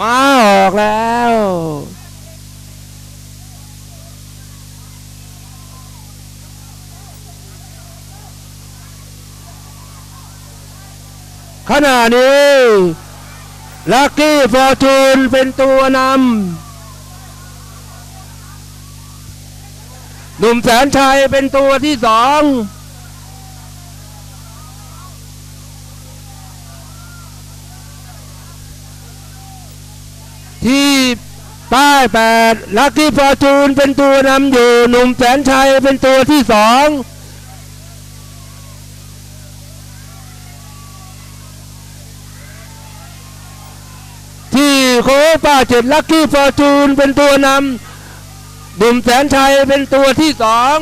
มาออกแล้ว ขณะนี้ลักกี้ฟอร์จูนเป็นตัวนำหนุ่มแสนชัยเป็นตัวที่สอง ที่ป้ายแปดลักกี้ฟอร์จูนเป็นตัวนำอยู่หนุ่มแสนชัยเป็นตัวที่สองที่โค้งป้าเจ็ดลักกี้ฟอร์จูนเป็นตัวนำหนุ่มแสนชัยเป็นตัวที่สอง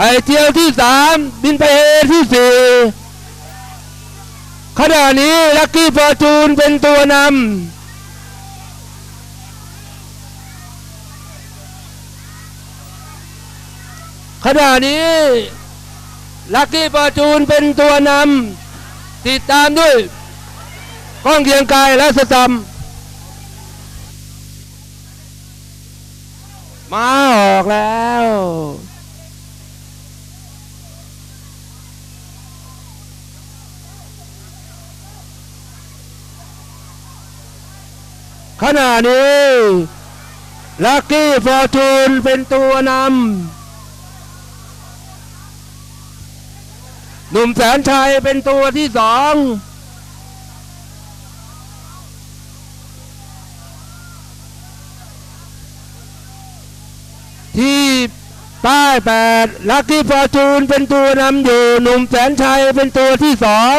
ไข่เจียวที่สามบินไปเอที่สี่ขณะนี้ลักกี้ฟอร์จูนเป็นตัวนำขณะนี้ลักกี้ปอร์จูนเป็นตัวนำติดตามด้วยกล้องเกียงกายและสตัมมาออกแล้ว ขณะนี้ลักกี้ฟอร์จูนเป็นตัวนำหนุ่มแสนชัยเป็นตัวที่สองที่ป้ายแปดลักกี้ฟอร์จูนเป็นตัวนำอยู่หนุ่มแสนชัยเป็นตัวที่สอง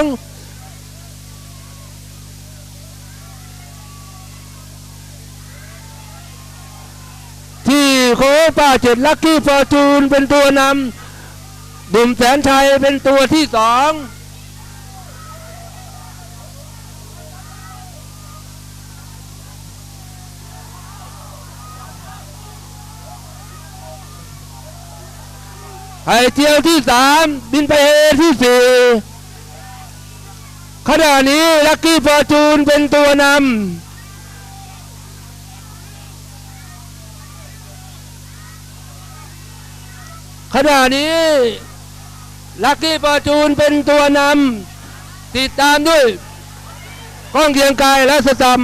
โค้งป้าเจ็ดลักกี้ฟอร์จูนเป็นตัวนำดุมแสนชัยเป็นตัวที่สองไข่เจียวที่สามบินไปเอที่สี่ขณะนี้ลักกี้ฟอร์จูนเป็นตัวนำ ขณะนี้ลักกี้ฟอร์จูนเป็นตัวนำติดตามด้วยกล้องเกียงกายและสตัม